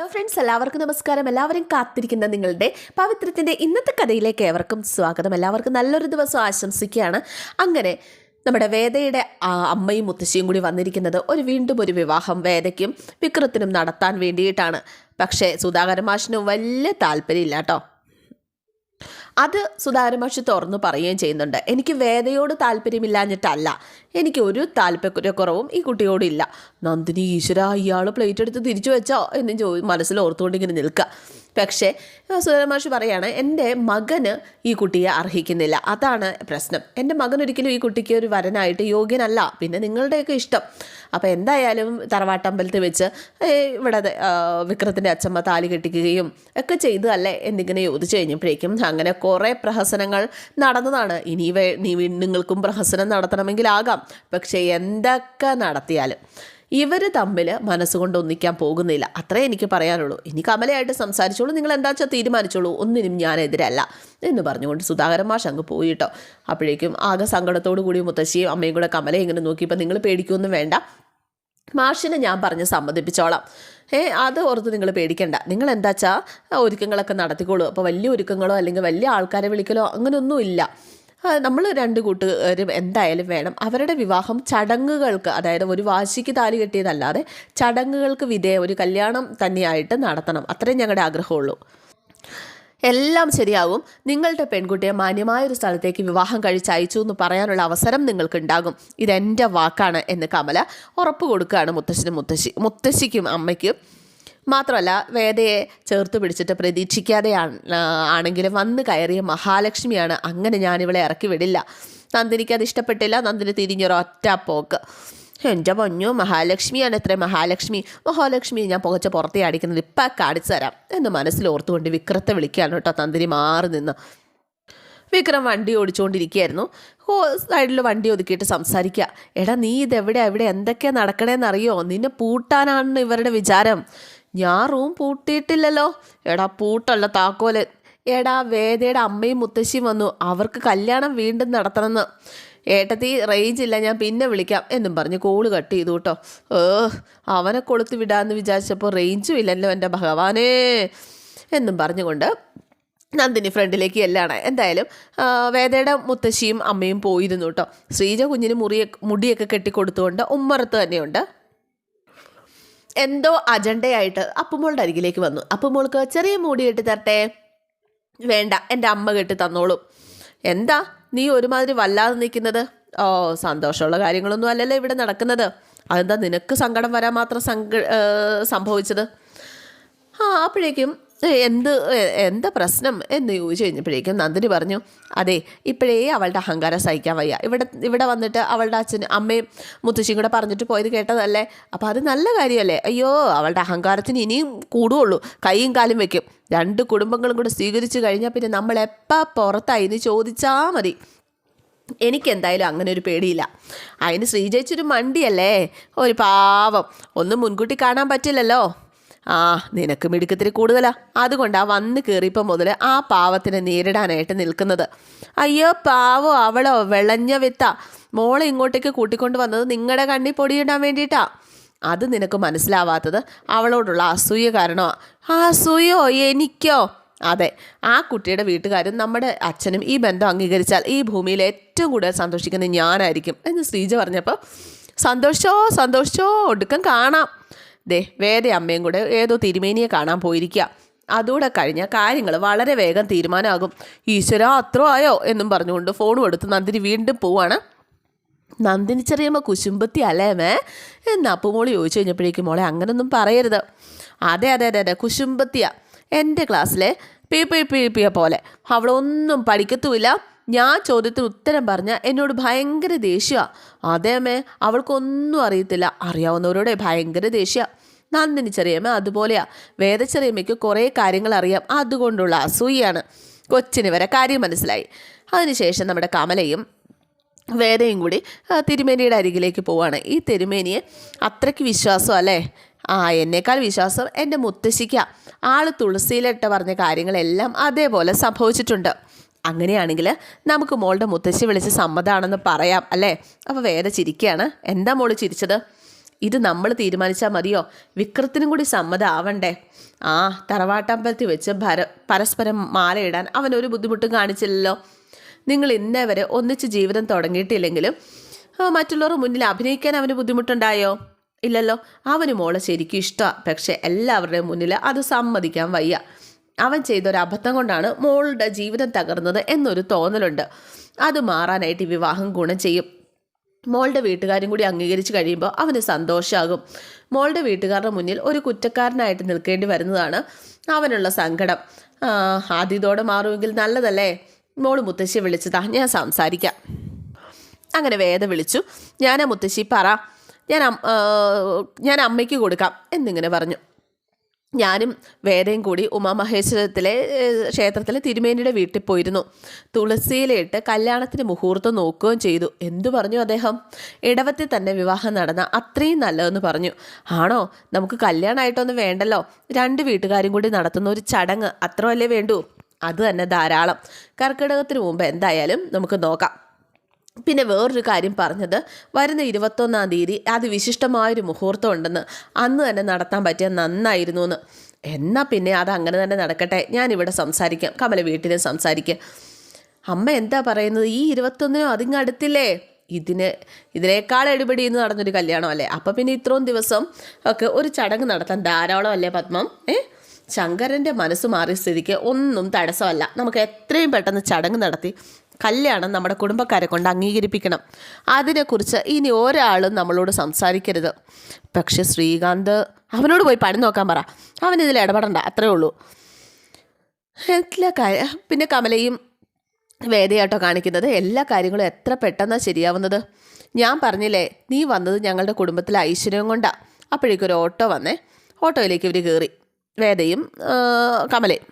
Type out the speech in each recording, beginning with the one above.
Hello friends എല്ലാവർക്കും നമസ്കാരം. എല്ലാവരും കാത്തിരിക്കുന്ന നിങ്ങളുടെ പവിത്രത്തിന്റെ ഇന്നത്തെ കഥയിലേക്ക് ഏവർക്കും സ്വാഗതം. എല്ലാവർക്കും നല്ലൊരു ദിവസം ആശംസിക്കുകയാണ്. അങ്ങനെ നമ്മുടെ വേദയുടെ അമ്മയും മുത്തശ്ശിയും കൂടി വന്നിരിക്കുന്നത് ഒരു വീണ്ടും ഒരു വിവാഹം വേദയ്ക്കും വിക്രത്തിനും നടത്താൻ വേണ്ടിയിട്ടാണ്. പക്ഷേ സുധാകരമാഷിനും വലിയ താല്പര്യമില്ല കേട്ടോ. അത് സുധാകരൻ തുറന്നു പറയുകയും ചെയ്യുന്നുണ്ട്. എനിക്ക് വേദയോട് താല്പര്യമില്ലാഞ്ഞിട്ടല്ല. എനിക്ക് ഒരു താല്പര്യക്കുറവും ഈ കുട്ടിയോടില്ല നന്ദിനി ഈശ്വര ഇയാൾ പ്ലേറ്റ് എടുത്ത് തിരിച്ചു വെച്ചോ എന്ന് ചോ മനസ്സിൽ ഓർത്തുകൊണ്ടിങ്ങനെ നിൽക്കുക. പക്ഷേ സുധാര മഹർഷി പറയാണ് എന്റെ മകന് ഈ കുട്ടിയെ അർഹിക്കുന്നില്ല. അതാണ് പ്രശ്നം. എന്റെ മകൻ ഒരിക്കലും ഈ കുട്ടിക്ക് ഒരു വരനായിട്ട് യോഗ്യനല്ല. പിന്നെ നിങ്ങളുടെയൊക്കെ ഇഷ്ടം. അപ്പോൾ എന്തായാലും തറവാട്ടമ്പലത്തിൽ വെച്ച് ഇവിടെ വിക്രത്തിന്റെ അച്ഛമ്മ താലി കെട്ടിക്കുകയും ഒക്കെ ചെയ്തു അല്ലേ എന്നിങ്ങനെ ചോദിച്ചു കഴിഞ്ഞപ്പോഴേക്കും അങ്ങനെ കുറേ പ്രഹസനങ്ങൾ നടന്നതാണ്. ഇനി നിങ്ങൾക്കും പ്രഹസനം നടത്തണമെങ്കിലാകാം. പക്ഷേ എന്തൊക്കെ നടത്തിയാലും. ഇവർ തമ്മിൽ മനസ്സുകൊണ്ട് ഒന്നിക്കാൻ പോകുന്നില്ല. അത്രേ എനിക്ക് പറയാനുള്ളൂ. ഇനി കമലയായിട്ട് സംസാരിച്ചോളൂ. നിങ്ങൾ എന്താ വെച്ചാൽ തീരുമാനിച്ചോളൂ. ഒന്നിനും ഞാൻ എതിരല്ല എന്ന് പറഞ്ഞുകൊണ്ട് സുധാകരൻ മാഷ് അങ്ങ് പോയിട്ടോ അപ്പോഴേക്കും ആകെ സങ്കടത്തോടു കൂടി മുത്തശ്ശിയും അമ്മയും കൂടെ കമലയെ ഇങ്ങനെ നോക്കിയപ്പോൾ നിങ്ങൾ പേടിക്കൊന്നും വേണ്ട. മാഷിനെ ഞാൻ പറഞ്ഞ് സമ്മതിപ്പിച്ചോളാം. ഏ അത് ഓർത്ത് നിങ്ങൾ പേടിക്കണ്ട. നിങ്ങൾ എന്താച്ചാ ഒരുക്കങ്ങളൊക്കെ നടത്തിക്കോളൂ. അപ്പോൾ വലിയ ഒരുക്കങ്ങളോ അല്ലെങ്കിൽ വലിയ ആൾക്കാരെ വിളിക്കലോ അങ്ങനെയൊന്നുമില്ല നമ്മൾ രണ്ട് കൂട്ടുകാരും എന്തായാലും വേണം അവരുടെ വിവാഹം ചടങ്ങുകൾക്ക് അതായത് ഒരു വാശിക്ക് താലി കെട്ടിയതല്ലാതെ ചടങ്ങുകൾക്ക് വിധേയ ഒരു കല്യാണം തന്നെയായിട്ട് നടത്തണം. അത്രയും ഞങ്ങളുടെ ആഗ്രഹമുള്ളൂ. എല്ലാം ശരിയാകും നിങ്ങളുടെ പെൺകുട്ടിയെ മാന്യമായ ഒരു സ്ഥലത്തേക്ക് വിവാഹം കഴിച്ചയച്ചു എന്ന് പറയാനുള്ള അവസരം നിങ്ങൾക്കുണ്ടാകും. ഇതെന്റെ വാക്കാണ് എന്ന് കമല ഉറപ്പ് കൊടുക്കുകയാണ് മുത്തശ്ശനും മുത്തശ്ശി മുത്തശ്ശിക്കും അമ്മയ്ക്കും. മാത്രമല്ല വേദയെ ചേർത്ത് പിടിച്ചിട്ട് പ്രതീക്ഷിക്കാതെ ആണെങ്കിലും വന്ന് കയറിയ മഹാലക്ഷ്മിയാണ്. അങ്ങനെ ഞാനിവളെ ഇറക്കി വിടില്ല. നന്ദിനിക്ക് അത് ഇഷ്ടപ്പെട്ടില്ല. നന്ദിനി തിരിഞ്ഞൊരൊറ്റ പോക്ക്. എന്റെ പൊന്നു മഹാലക്ഷ്മിയാണ് എത്ര മഹാലക്ഷ്മി. മഹാലക്ഷ്മിയെ ഞാൻ പുകച്ച പുറത്തേ അടിക്കുന്നത് ഇപ്പം കാണിച്ചു തരാം എന്ന് മനസ്സിൽ ഓർത്തുകൊണ്ട് വിക്രത്തെ വിളിക്കുകയാണ് കേട്ടോ തന്തിരി മാറി നിന്ന്. വിക്രം വണ്ടി ഓടിച്ചുകൊണ്ടിരിക്കുകയായിരുന്നു. ഓ സൈഡിൽ വണ്ടി ഒതുക്കിയിട്ട് സംസാരിക്കുക. എടാ നീ ഇതെവിടെ എവിടെ എന്തൊക്കെയാണ് നടക്കണേന്നറിയോ? നിന്നെ പൂട്ടാനാണ് ഇവരുടെ വിചാരം. ഞാൻ റൂം പൂട്ടിയിട്ടില്ലല്ലോ. എടാ പൂട്ടല്ല താക്കോൽ. എടാ വേദയുടെ അമ്മയും മുത്തശ്ശിയും വന്നു. അവർക്ക് കല്യാണം വീണ്ടും നടത്തണമെന്ന്. ഏട്ടത്തി റേഞ്ച് ഇല്ല ഞാൻ പിന്നെ വിളിക്കാം എന്നും പറഞ്ഞ് കോൾ കട്ട് ചെയ്തു കേട്ടോ ഏ അവനെ കൊളുത്ത് വിടാമെന്ന് വിചാരിച്ചപ്പോൾ റേഞ്ചും ഇല്ലല്ലോ എന്റെ ഭഗവാനേ എന്നും പറഞ്ഞുകൊണ്ട് നന്ദിനി ഫ്രണ്ടിലേക്ക് എല്ലാണ് എന്തായാലും വേദയുടെ മുത്തശ്ശിയും അമ്മയും പോയിരുന്നു കേട്ടോ ശ്രീജ കുഞ്ഞിന് മുറിയെ മുടിയൊക്കെ കെട്ടിക്കൊടുത്തുകൊണ്ട് ഉമ്മറത്ത് തന്നെയുണ്ട്. എന്തോ അജണ്ടയായിട്ട് അപ്പുമോളുടെ അരികിലേക്ക് വന്നു. അപ്പുമോൾക്ക് ചെറിയ മൂടി കെട്ടി തരട്ടെ? വേണ്ട എന്റെ അമ്മ കെട്ടി തന്നോളും. എന്താ നീ ഒരുമാതിരി വല്ലാതെ നിൽക്കുന്നത്? ഓ സന്തോഷമുള്ള കാര്യങ്ങളൊന്നും അല്ലല്ലോ ഇവിടെ നടക്കുന്നത്. അതെന്താ നിനക്ക് സങ്കടം വരാൻ മാത്രം സംഘ സംഭവിച്ചത്? ആ അപ്പോഴേക്കും "ഏ, എന്ത് എന്താ പ്രശ്നം എന്ന് ചോദിച്ചു കഴിഞ്ഞപ്പോഴേക്കും നന്ദിനി പറഞ്ഞു അതെ ഇപ്പോഴേ അവളുടെ അഹങ്കാരം സഹിക്കാൻ വയ്യ. ഇവിടെ ഇവിടെ വന്നിട്ട് അവളുടെ അച്ഛൻ അമ്മയും മുത്തശ്ശിയും കൂടെ പറഞ്ഞിട്ട് പോയത് കേട്ടതല്ലേ? അപ്പോൾ അത് നല്ല കാര്യമല്ലേ? അയ്യോ അവളുടെ അഹങ്കാരത്തിന് ഇനിയും കൂടുകയുള്ളൂ കൈയും കാലും വെക്കും. രണ്ട് കുടുംബങ്ങളും കൂടെ സ്വീകരിച്ചു കഴിഞ്ഞാൽ പിന്നെ നമ്മൾ എപ്പോൾ പുറത്തായി എന്ന് ചോദിച്ചാൽ മതി. എനിക്കെന്തായാലും അങ്ങനെ ഒരു പേടിയില്ല. അതിന് ശ്രീജയിച്ചൊരു മണ്ടിയല്ലേ? ഒരു പാവം. ഒന്നും മുൻകൂട്ടി കാണാൻ പറ്റില്ലല്ലോ. ആ നിനക്ക് മിടുക്കത്തിരി കൂടുതലാ. അതുകൊണ്ടാ വന്ന് കയറിയപ്പോൾ മുതൽ ആ പാവത്തിനെ നേരിടാനായിട്ട് നിൽക്കുന്നത്. അയ്യോ പാവോ അവളോ വിളഞ്ഞ വിത്ത. മോളെ ഇങ്ങോട്ടേക്ക് കൂട്ടിക്കൊണ്ട് വന്നത് നിങ്ങളുടെ കണ്ണി പൊടിയിടാൻ വേണ്ടിയിട്ടാ. അത് നിനക്ക് മനസ്സിലാവാത്തത് അവളോടുള്ള അസൂയ കാരണമാ അസൂയോ? എനിക്കോ? അതെ ആ കുട്ടിയുടെ വീട്ടുകാരും നമ്മുടെ അച്ഛനും ഈ ബന്ധം അംഗീകരിച്ചാൽ ഈ ഭൂമിയിൽ ഏറ്റവും കൂടുതൽ സന്തോഷിക്കുന്നത് ഞാനായിരിക്കും എന്ന് ശ്രീജ പറഞ്ഞപ്പോൾ സന്തോഷോ സന്തോഷോ ഒടുക്കം കാണാം. ദേ വേദ അമ്മയും കൂടെ ഏതോ തിരുമേനിയെ കാണാൻ പോയിരിക്കുക അതുകൂടെ കഴിഞ്ഞ കാര്യങ്ങൾ വളരെ വേഗം തീരുമാനമാകും. ഈശ്വര അത്ര ആയോ എന്നും പറഞ്ഞുകൊണ്ട് ഫോണും എടുത്ത് നന്ദിനി വീണ്ടും പോവാണ്. നന്ദിനി ചെറിയമ്മ കുശുമ്പത്തി അല്ലേ മേ എന്ന് അപ്പുമോൾ ചോദിച്ചു കഴിഞ്ഞപ്പോഴേക്കും മോളെ അങ്ങനൊന്നും പറയരുത്. അതെ അതെ അതെ അതെ കുശുമ്പത്തിയാ. എന്റെ ക്ലാസ്സിലെ പി പി പി പിയ പോലെ അവളൊന്നും പഠിക്കത്തുമില്ല. ഞാൻ ചോദ്യത്തിന് ഉത്തരം പറഞ്ഞ എന്നോട് ഭയങ്കര ദേഷ്യമാണ് അതേമേ അവൾക്കൊന്നും അറിയത്തില്ല. അറിയാവുന്നവരോടെ ഭയങ്കര ദേഷ്യ. നന്ദിനി ചെറിയമ്മ അതുപോലെയാ. വേദ ചെറിയമ്മയ്ക്ക് കുറേ കാര്യങ്ങൾ അറിയാം അതുകൊണ്ടുള്ള അസൂയാണ് കൊച്ചിന് വരെ കാര്യം മനസ്സിലായി. അതിനുശേഷം നമ്മുടെ കമലയും വേദയും കൂടി തിരുമേനിയുടെ അരികിലേക്ക് പോവാണ്. ഈ തിരുമേനിയെ അത്രയ്ക്ക് വിശ്വാസം അല്ലേ? ആ എന്നേക്കാൾ വിശ്വാസം എന്റെ മുത്തശ്ശിക്ക. ആൾ തുളസിയിലിട്ട് പറഞ്ഞ കാര്യങ്ങളെല്ലാം അതേപോലെ സംഭവിച്ചിട്ടുണ്ട്. അങ്ങനെയാണെങ്കിൽ നമുക്ക് മോളുടെ മുത്തശ്ശി വിളിച്ച് സമ്മതമാണെന്ന് പറയാം അല്ലേ? അപ്പോൾ വേദ ചിരിക്കുകയാണ് എന്താ മോൾ ചിരിച്ചത്? ഇത് നമ്മൾ തീരുമാനിച്ചാൽ മതിയോ? വിക്രത്തിനും കൂടി സമ്മതമാവണ്ടേ ആ തറവാട്ടമ്പലത്തിൽ വെച്ച് ഭര പരസ്പരം മാലയിടാൻ ഒരു ബുദ്ധിമുട്ടും കാണിച്ചില്ലല്ലോ. നിങ്ങൾ ഇന്നേ വരെ ഒന്നിച്ച് ജീവിതം തുടങ്ങിയിട്ടില്ലെങ്കിലും മറ്റുള്ളവർ മുന്നിൽ അഭിനയിക്കാൻ അവന് ബുദ്ധിമുട്ടുണ്ടായോ? ഇല്ലല്ലോ. അവന് മോളെ ശരിക്കും ഇഷ്ടമാണ് പക്ഷേ എല്ലാവരുടെയും മുന്നിൽ അത് സമ്മതിക്കാൻ വയ്യ. അവൻ ചെയ്തൊരു അബദ്ധം കൊണ്ടാണ് മോളുടെ ജീവിതം തകർന്നത് എന്നൊരു തോന്നലുണ്ട്. അത് മാറാനായിട്ട് വിവാഹം ഗുണം ചെയ്യും. മോളുടെ വീട്ടുകാരും കൂടി അംഗീകരിച്ച് കഴിയുമ്പോൾ അവന് സന്തോഷമാകും മോളുടെ വീട്ടുകാരുടെ മുന്നിൽ ഒരു കുറ്റക്കാരനായിട്ട് നിൽക്കേണ്ടി വരുന്നതാണ് അവനുള്ള സങ്കടം. ആദ്യത്തോടെ ആദ്യം മാറുമെങ്കിൽ നല്ലതല്ലേ? മോൾ മുത്തശ്ശി വിളിച്ചതാ ഞാൻ സംസാരിക്കാം. അങ്ങനെ വേദ വിളിച്ചു ഞാൻ മുത്തശ്ശി പറ. ഞാൻ ഞാൻ അമ്മയ്ക്ക് കൊടുക്കാം എന്നിങ്ങനെ പറഞ്ഞു. ഞാനും വേദയും കൂടി ഉമാമഹേശ്വരത്തിലെ ക്ഷേത്രത്തിലെ തിരുമേനിയുടെ വീട്ടിൽ പോയിരുന്നു. തുളസിയിലിട്ട് കല്യാണത്തിന് മുഹൂർത്തം നോക്കുകയും ചെയ്തു. എന്തു പറഞ്ഞു അദ്ദേഹം? ഇടവത്തിൽ തന്നെ വിവാഹം നടന്ന അത്രയും നല്ലതെന്ന് പറഞ്ഞു. ആണോ? നമുക്ക് കല്യാണമായിട്ടൊന്നും വേണ്ടല്ലോ. രണ്ട് വീട്ടുകാരും കൂടി നടത്തുന്ന ഒരു ചടങ്ങ് അത്രയല്ലേ വേണ്ടൂ? അത് തന്നെ ധാരാളം. കർക്കിടകത്തിന് മുമ്പ് എന്തായാലും നമുക്ക് നോക്കാം. പിന്നെ വേറൊരു കാര്യം പറഞ്ഞത് വരുന്ന ഇരുപത്തൊന്നാം തീയതി അത് വിശിഷ്ടമായൊരു മുഹൂർത്തം ഉണ്ടെന്ന് അന്ന് തന്നെ നടത്താൻ പറ്റിയ നന്നായിരുന്നു എന്ന് എന്നാൽ പിന്നെ അത് അങ്ങനെ തന്നെ നടക്കട്ടെ ഞാനിവിടെ സംസാരിക്കാം കമല വീട്ടിൽ സംസാരിക്കാം. അമ്മ എന്താ പറയുന്നത് ഈ ഇരുപത്തൊന്നിനോ അതിങ്ങ് അടുത്തില്ലേ? ഇതിന് ഇതിനേക്കാൾ എടുപടി എന്ന് നടന്നൊരു കല്യാണം അല്ലേ അപ്പം പിന്നെ ഇത്രയും ദിവസം ഒക്കെ ഒരു ചടങ്ങ് നടത്താൻ ധാരാളം അല്ലേ പത്മം? ഏ? ശങ്കരന്റെ മനസ്സ് മാറിയ സ്ഥിതിക്ക് ഒന്നും തടസ്സമല്ല. നമുക്ക് എത്രയും പെട്ടെന്ന് ചടങ്ങ് നടത്തി കല്യാണം നമ്മുടെ കുടുംബക്കാരെ കൊണ്ട് അംഗീകരിപ്പിക്കണം. അതിനെക്കുറിച്ച് ഇനി ഒരാളും നമ്മളോട് സംസാരിക്കരുത്. പക്ഷെ ശ്രീകാന്ത് അവനോട് പോയി പണി നോക്കാൻ പറ. അവൻ ഇതിൽ ഇടപെടണ്ട അത്രേ ഉള്ളൂ. എല്ലാ കാര്യം പിന്നെ കമലയും വേദയാട്ടോ കാണിക്കുന്നത് എല്ലാ കാര്യങ്ങളും എത്ര പെട്ടെന്നാണ് ശരിയാവുന്നത്? ഞാൻ പറഞ്ഞില്ലേ നീ വന്നത് ഞങ്ങളുടെ കുടുംബത്തിലെ ഐശ്വര്യം കൊണ്ടാണ് അപ്പോഴേക്കും ഒരു ഓട്ടോ വന്നേ. ഓട്ടോയിലേക്ക് ഇവർ കയറി വേദയും കമലയും.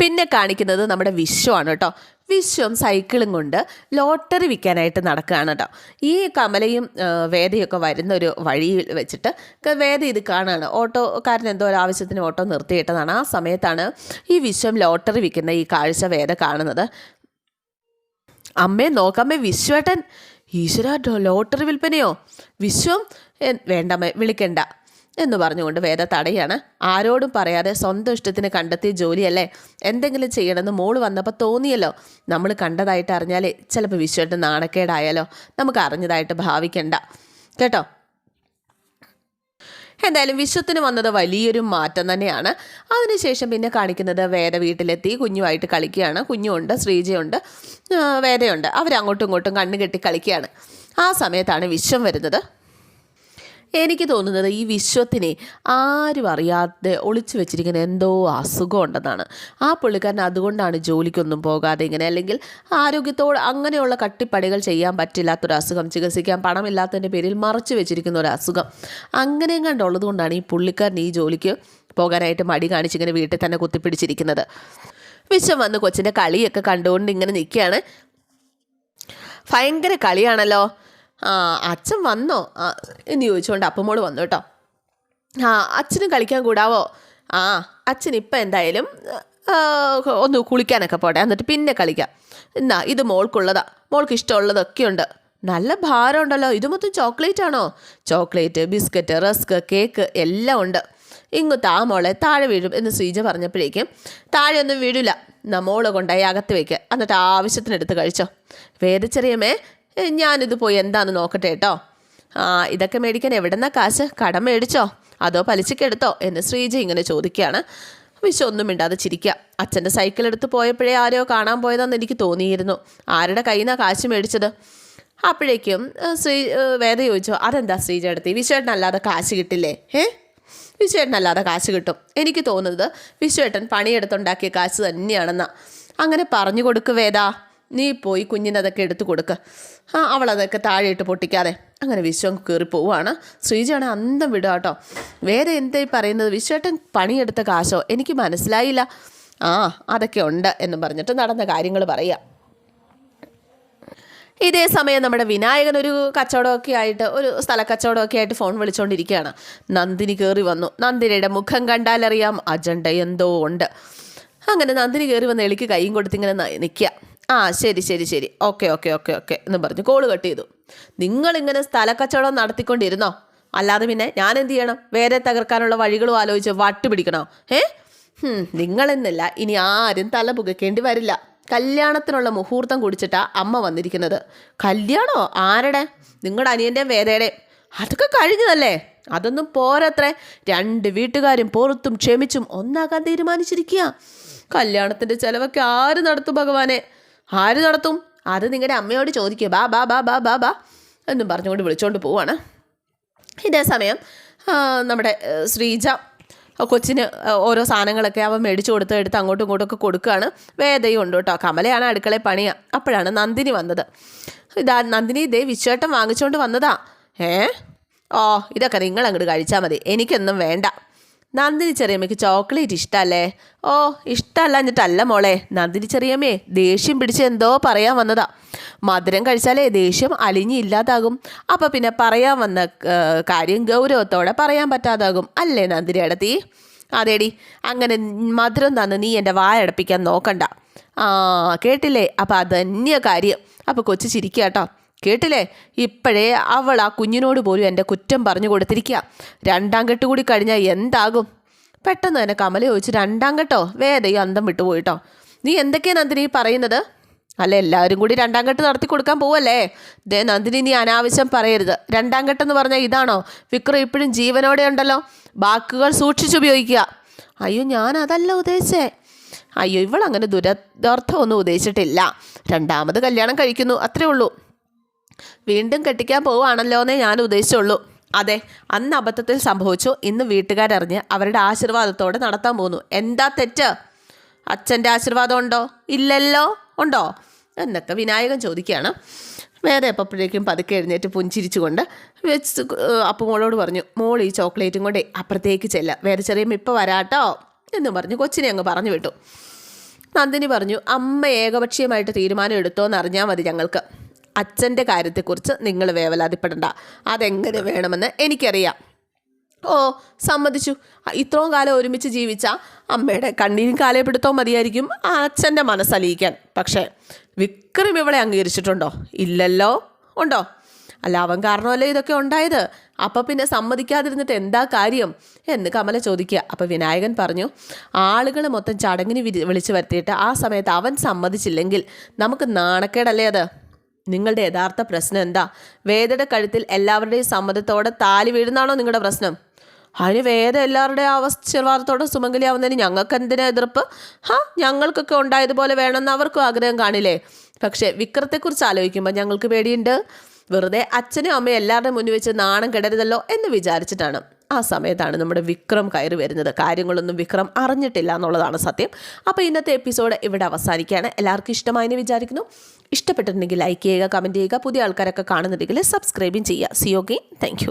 പിന്നെ കാണിക്കുന്നത് നമ്മുടെ വിശ്വമാണ് കേട്ടോ. വിശ്വം സൈക്കിളും കൊണ്ട് ലോട്ടറി വിൽക്കാനായിട്ട് നടക്കുകയാണ് കേട്ടോ. ഈ കമലയും വേദയൊക്കെ വരുന്ന ഒരു വഴിയിൽ വെച്ചിട്ട് വേദ ഇത് കാണുകയാണ് ഓട്ടോക്കാരൻ എന്തോ ഒരു ആവശ്യത്തിന് ഓട്ടോ നിർത്തിയിട്ടതാണ്. ആ സമയത്താണ് ഈ വിശ്വം ലോട്ടറി വിൽക്കുന്ന ഈ കാഴ്ച വേദ കാണുന്നത്. അമ്മേ നോക്കമ്മേ വിശ്വേട്ടൻ ഈശ്വര ലോട്ടറി വിൽപ്പനയോ? വിശ്വം വേണ്ടമ്മേ വിളിക്കണ്ട. എന്ന് പറഞ്ഞുകൊണ്ട് വേദ തടയാണ്. ആരോടും പറയാതെ സ്വന്തം ഇഷ്ടത്തിന് കണ്ടെത്തിയ ജോലിയല്ലേ? എന്തെങ്കിലും ചെയ്യണമെന്ന് മോൾ വന്നപ്പോൾ തോന്നിയല്ലോ. നമ്മൾ കണ്ടതായിട്ട് അറിഞ്ഞാലേ ചിലപ്പോൾ വിശ്വേട്ടൻ നാണക്കേടായാലോ? നമുക്ക് അറിഞ്ഞതായിട്ട് ഭാവിക്കണ്ട. കേട്ടോ? എന്തായാലും വിശ്വത്തിന് വന്നത് വലിയൊരു മാറ്റം തന്നെയാണ്. അതിനുശേഷം പിന്നെ കാണിക്കുന്നത് വേദ വീട്ടിലെത്തി. കുഞ്ഞുമായിട്ട് കളിക്കുകയാണ്. കുഞ്ഞുണ്ട് ശ്രീജയുണ്ട് വേദയുണ്ട്. അവരങ്ങോട്ടും ഇങ്ങോട്ടും കണ്ണുകെട്ടി കളിക്കുകയാണ്. ആ സമയത്താണ് വിശ്വം വരുന്നത്. എനിക്ക് തോന്നുന്നത് ഈ വിശ്വത്തിനെ ആരും അറിയാതെ ഒളിച്ചു വെച്ചിരിക്കുന്ന എന്തോ അസുഖം ഉണ്ടെന്നാണ്. ആ പുള്ളിക്കാരൻ അതുകൊണ്ടാണ് ജോലിക്കൊന്നും പോകാതെ ഇങ്ങനെ അല്ലെങ്കിൽ ആരോഗ്യത്തോട് അങ്ങനെയുള്ള കട്ടിപ്പടികൾ ചെയ്യാൻ പറ്റില്ലാത്തൊരു അസുഖം ചികിത്സിക്കാൻ പണമില്ലാത്തതിന്റെ പേരിൽ മറച്ചു വെച്ചിരിക്കുന്ന ഒരു അസുഖം. അങ്ങനെ കണ്ടുള്ളത് കൊണ്ടാണ് ഈ പുള്ളിക്കാരൻ ഈ ജോലിക്ക് പോകാനായിട്ട് മടി കാണിച്ചിങ്ങനെ വീട്ടിൽ തന്നെ കുത്തിപ്പിടിച്ചിരിക്കുന്നത്. വിശ്വം വന്ന് കൊച്ചിന്റെ കളിയൊക്കെ കണ്ടുകൊണ്ട് ഇങ്ങനെ നിൽക്കുകയാണ്. ഭയങ്കര കളിയാണല്ലോ. അച്ഛൻ വന്നോ? ആ, എന്ന് ചോദിച്ചുകൊണ്ട് അപ്പമോൾ വന്നു കേട്ടോ. ആ അച്ഛന് കളിക്കാൻ കൂടാവോ? ആ അച്ഛൻ ഇപ്പം എന്തായാലും ആ, ഒന്ന് കുളിക്കാനൊക്കെ പോട്ടെ എന്നിട്ട് പിന്നെ കളിക്കാം. എന്നാ ഇത് മോൾക്കുള്ളതാ. മോൾക്ക് ഇഷ്ടമുള്ളതൊക്കെ ഉണ്ട് നല്ല ഭാരം ഉണ്ടല്ലോ ഇത് മൊത്തം ചോക്ലേറ്റ് ആണോ? ചോക്ലേറ്റ് ബിസ്ക്കറ്റ് റസ്ക് കേക്ക് എല്ലാം ഉണ്ട്. ഇങ്ങ് താ മോളെ താഴെ വീഴും എന്ന് ശ്രീജ പറഞ്ഞപ്പോഴേക്കും താഴെ ഒന്നും വീഴില്ല മോളെ മോൾ കൊണ്ടായി അകത്ത് വയ്ക്കുക എന്നിട്ട് ആവശ്യത്തിനെടുത്ത് കഴിച്ചോ. വേദച്ചെറിയമേ ഞാനിത് പോയി എന്താന്ന് നോക്കട്ടെ കേട്ടോ ആ ഇതൊക്കെ മേടിക്കാൻ എവിടെന്നാ കാശ്? കടം മേടിച്ചോ? അതോ പലിശക്കെടുത്തോ എന്ന് ശ്രീജ ഇങ്ങനെ ചോദിക്കുകയാണ്. വിശ്വ ഒന്നും മിണ്ടാതെ ചിരിക്കുക. അച്ഛന്റെ സൈക്കിൾ എടുത്ത് പോയപ്പോഴേ ആരോ കാണാൻ പോയതാന്ന് എനിക്ക് തോന്നിയിരുന്നു. ആരുടെ കയ്യിൽ നിന്നാണ് കാശ് മേടിച്ചത്? അപ്പോഴേക്കും ശ്രീ വേദ ചോദിച്ചു അതെന്താ ശ്രീജ എടുത്തി? വിശ്വേട്ടനല്ലാതെ കാശ് കിട്ടില്ലേ? ഏ വിശ്വേട്ടനല്ലാതെ കാശ് കിട്ടും. എനിക്ക് തോന്നുന്നത് വിശ്വേട്ടൻ പണിയെടുത്തുണ്ടാക്കിയ കാശ് തന്നെയാണെന്നാ. അങ്ങനെ പറഞ്ഞു കൊടുക്ക് വേദ. നീ പോയി കുഞ്ഞിനതൊക്കെ എടുത്തു കൊടുക്ക. ആ അവളതൊക്കെ താഴെയിട്ട് പൊട്ടിക്കാതെ. അങ്ങനെ വിശ്വം കയറി പോവുകയാണ് ശ്രീജയാണ് അന്തം വിടുക കേട്ടോ. വേറെ എന്തായി പറയുന്നത്? വിശ്വേട്ടൻ പണിയെടുത്ത കാശോ? എനിക്ക് മനസ്സിലായില്ല. ആ അതൊക്കെ ഉണ്ട് എന്ന് പറഞ്ഞിട്ട് നടന്ന കാര്യങ്ങൾ പറയാം ഇതേ സമയം നമ്മുടെ വിനായകൻ ഒരു കച്ചവടമൊക്കെ ആയിട്ട് ഒരു സ്ഥല കച്ചവടമൊക്കെ ആയിട്ട് ഫോൺ വിളിച്ചുകൊണ്ടിരിക്കുകയാണ് നന്ദിനി കയറി വന്നു. നന്ദിനിയുടെ മുഖം കണ്ടാലറിയാം അജണ്ട എന്തോ ഉണ്ട്. അങ്ങനെ നന്ദിനി കയറി വന്ന് എളിക്ക് കൈയും കൊടുത്തിങ്ങനെ നിൽക്കുക. ആ ശരി ശരി ശരി. Okay okay okay okay. എന്ന് പറഞ്ഞ്. കോൾ കട്ട് ചെയ്തു. നിങ്ങളിങ്ങനെ സ്ഥലക്കച്ചവടം നടത്തിക്കൊണ്ടിരുന്നോ? അല്ലാതെ പിന്നെ ഞാൻ എന്ത് ചെയ്യണം? വേറെ തകർക്കാനുള്ള വഴികളും ആലോചിച്ച് വട്ടുപിടിക്കണോ ഏ? നിങ്ങളെന്നല്ല ഇനി ആരും തല പുകയ്ക്കേണ്ടി വരില്ല. കല്യാണത്തിനുള്ള മുഹൂർത്തം കുടിച്ചിട്ടാ അമ്മ വന്നിരിക്കുന്നത്. കല്യാണോ? ആരുടെ? നിങ്ങളുടെ അനിയന്റെ വേദയുടെ അതൊക്കെ കഴിഞ്ഞതല്ലേ? അതൊന്നും പോരത്രേ. രണ്ട് വീട്ടുകാരും പുറത്തും ക്ഷമിച്ചും ഒന്നാകാൻ തീരുമാനിച്ചിരിക്കുക കല്യാണത്തിന്റെ ചിലവൊക്കെ ആര് നടത്തും ഭഗവാനെ? ആര് നടത്തും? അത് നിങ്ങളുടെ അമ്മയോട് ചോദിക്കുക. ബാ ബാ ബാ ബാ ബാ ബാ എന്നും പറഞ്ഞുകൊണ്ട് വിളിച്ചുകൊണ്ട് പോവാണ്. ഇതേ സമയം നമ്മുടെ ശ്രീജ കൊച്ചിന് ഓരോ സാധനങ്ങളൊക്കെ അവൻ മേടിച്ചു കൊടുത്ത് എടുത്ത് അങ്ങോട്ടും ഇങ്ങോട്ടും ഒക്കെ കൊടുക്കുകയാണ്. വേദയും ഉണ്ട് കേട്ടോ കമലയാണ് അടുക്കളയിൽ പണിയുക അപ്പോഴാണ് നന്ദിനി വന്നത്. ഇതാ നന്ദിനി ഇതേ വിശ്വേട്ടം വാങ്ങിച്ചുകൊണ്ട് വന്നതാ. ഏ? ഓ ഇതൊക്കെ നിങ്ങൾ കഴിച്ചാൽ മതി. എനിക്കൊന്നും വേണ്ട. നന്ദിനി ചെറിയമ്മയ്ക്ക് ചോക്ലേറ്റ് ഇഷ്ടമല്ലേ ഓ ഇഷ്ടമല്ല എന്നിട്ടല്ല മോളെ. നന്ദിനി ചെറിയമ്മേ ദേഷ്യം പിടിച്ച് എന്തോ പറയാൻ വന്നതാ. മധുരം കഴിച്ചാലേ ദേഷ്യം അലിഞ്ഞില്ലാതാകും അപ്പം പിന്നെ പറയാൻ വന്ന കാര്യം ഗൗരവത്തോടെ പറയാൻ പറ്റാതാകും. അല്ലേ നന്ദിനി അടത്തി അതേടി അങ്ങനെ മധുരം തന്ന് നീ എന്റെ വായടപ്പിക്കാൻ നോക്കണ്ട. ആ കേട്ടില്ലേ? അപ്പം അതന്നെയാ കാര്യം. അപ്പോൾ കൊച്ചു ചിരിക്കുക കേട്ടോ കേട്ടില്ലേ? ഇപ്പോഴേ അവൾ ആ കുഞ്ഞിനോട് പോലും എന്റെ കുറ്റം പറഞ്ഞു കൊടുത്തിരിക്കുക രണ്ടാം കെട്ട് കൂടി കഴിഞ്ഞാൽ എന്താകും? പെട്ടെന്ന് തന്നെ കമല ചോദിച്ചു രണ്ടാം കെട്ടോ? വേദയും അന്തം വിട്ടുപോയിട്ടോ നീ എന്തൊക്കെയാണ് നന്ദിനി പറയുന്നത്? അല്ല എല്ലാവരും കൂടി രണ്ടാം കെട്ട് നടത്തി കൊടുക്കാൻ പോവല്ലേ? ദേ നന്ദിനി നീ അനാവശ്യം പറയരുത്. രണ്ടാം കെട്ടെന്ന് പറഞ്ഞാൽ ഇതാണോ? വിക്രം ഇപ്പോഴും ജീവനോടെ ഉണ്ടല്ലോ. വാക്കുകൾ സൂക്ഷിച്ചുപയോഗിക്കുക അയ്യോ ഞാൻ അതല്ല ഉദ്ദേശിച്ചേ. അയ്യോ ഇവൾ ഇവളങ്ങനെ ദുരദർത്ഥമൊന്നും ഉദ്ദേശിച്ചിട്ടില്ല. രണ്ടാമത് കല്യാണം കഴിക്കുന്നു അത്രേ ഉള്ളൂ. വീണ്ടും കെട്ടിക്കാൻ പോവുകയാണല്ലോ എന്നേ ഞാൻ ഉദ്ദേശിച്ചുള്ളൂ. അതെ അന്ന് അബദ്ധത്തിൽ സംഭവിച്ചു. ഇന്ന് വീട്ടുകാരറിഞ്ഞ് അവരുടെ ആശീർവാദത്തോടെ നടത്താൻ പോകുന്നു. എന്താ തെറ്റ്? അച്ഛന്റെ ആശീർവാദം ഉണ്ടോ? ഇല്ലല്ലോ. ഉണ്ടോ? എന്നൊക്കെ വിനായകൻ ചോദിക്കുകയാണ്. വേറെ എപ്പോഴേക്കും പതുക്കെ എഴുന്നേറ്റ് പുഞ്ചിരിച്ചുകൊണ്ട് വെച്ച് അപ്പം മോളോട് പറഞ്ഞു മോൾ ഈ ചോക്ലേറ്റും കൊണ്ടേ അപ്പുറത്തേക്ക് ചെല്ല. വേറെ ചെറിയ ഇപ്പം വരാട്ടോ. എന്ന് പറഞ്ഞു കൊച്ചിനെ അങ്ങ് പറഞ്ഞു വിട്ടു. നന്ദിനി പറഞ്ഞു അമ്മ ഏകപക്ഷീയമായിട്ട് തീരുമാനം എടുത്തോ എന്ന് അറിഞ്ഞാൽ മതി ഞങ്ങൾക്ക്. അച്ഛന്റെ കാര്യത്തെക്കുറിച്ച് നിങ്ങൾ വേവലാതിപ്പെടണ്ട. അതെങ്ങനെ വേണമെന്ന് എനിക്കറിയാം. ഓ സമ്മതിച്ചു. ഇത്രയും കാലം ഒരുമിച്ച് ജീവിച്ച അമ്മയുടെ കണ്ണീരും കാലയപ്പെടുത്തോ മതിയായിരിക്കും ആ അച്ഛന്റെ മനസ്സലിയിക്കാൻ പക്ഷേ വിക്രം ഇവളെ അംഗീകരിച്ചിട്ടുണ്ടോ? ഇല്ലല്ലോ. ഉണ്ടോ? അല്ല അവൻ കാരണമല്ലേ ഇതൊക്കെ ഉണ്ടായത്? അപ്പം പിന്നെ സമ്മതിക്കാതിരുന്നിട്ട് എന്താ കാര്യം? എന്ന് കമല ചോദിക്കുക. അപ്പോൾ വിനായകൻ പറഞ്ഞു ആളുകൾ മൊത്തം ചടങ്ങിന് വിളിച്ചു വരുത്തിയിട്ട് ആ സമയത്ത് അവൻ സമ്മതിച്ചില്ലെങ്കിൽ നമുക്ക് നാണക്കേടല്ലേ അത്? നിങ്ങളുടെ യഥാർത്ഥ പ്രശ്നം എന്താ? വേദയുടെ കഴുത്തിൽ എല്ലാവരുടെയും സമ്മതത്തോടെ താലി വീഴുന്നാണോ നിങ്ങളുടെ പ്രശ്നം? അതിന് വേദ എല്ലാവരുടെയും ആവശ്യവാദത്തോടെ സുമംഗലിയാവുന്നതിന് ഞങ്ങൾക്ക് എന്തിനാ എതിർപ്പ്? ഹാ ഞങ്ങൾക്കൊക്കെ ഉണ്ടായതുപോലെ വേണമെന്ന് അവർക്കും ആഗ്രഹം കാണില്ലേ? പക്ഷേ വിക്രത്തെക്കുറിച്ച് ആലോചിക്കുമ്പോൾ ഞങ്ങൾക്ക് പേടിയുണ്ട്. വെറുതെ അച്ഛനും അമ്മയും എല്ലാവരുടെയും മുന്നിൽ വെച്ച് നാണം കെടരുതല്ലോ എന്ന് വിചാരിച്ചിട്ടാണ്. ആ സമയത്താണ് നമ്മുടെ വിക്രം കയറി വരുന്നത്. കാര്യങ്ങളൊന്നും വിക്രം അറിഞ്ഞിട്ടില്ല എന്നുള്ളതാണ് സത്യം. അപ്പോൾ ഇന്നത്തെ എപ്പിസോഡ് ഇവിടെ അവസാനിക്കുകയാണ്. എല്ലാവർക്കും ഇഷ്ടമായെന്ന് വിചാരിക്കുന്നു. ഇഷ്ടപ്പെട്ടിട്ടുണ്ടെങ്കിൽ ലൈക്ക് ചെയ്യുക കമന്റ് ചെയ്യുക. പുതിയ ആൾക്കാരൊക്കെ കാണുന്നുണ്ടെങ്കിൽ സബ്സ്ക്രൈബും ചെയ്യുക. C okay thank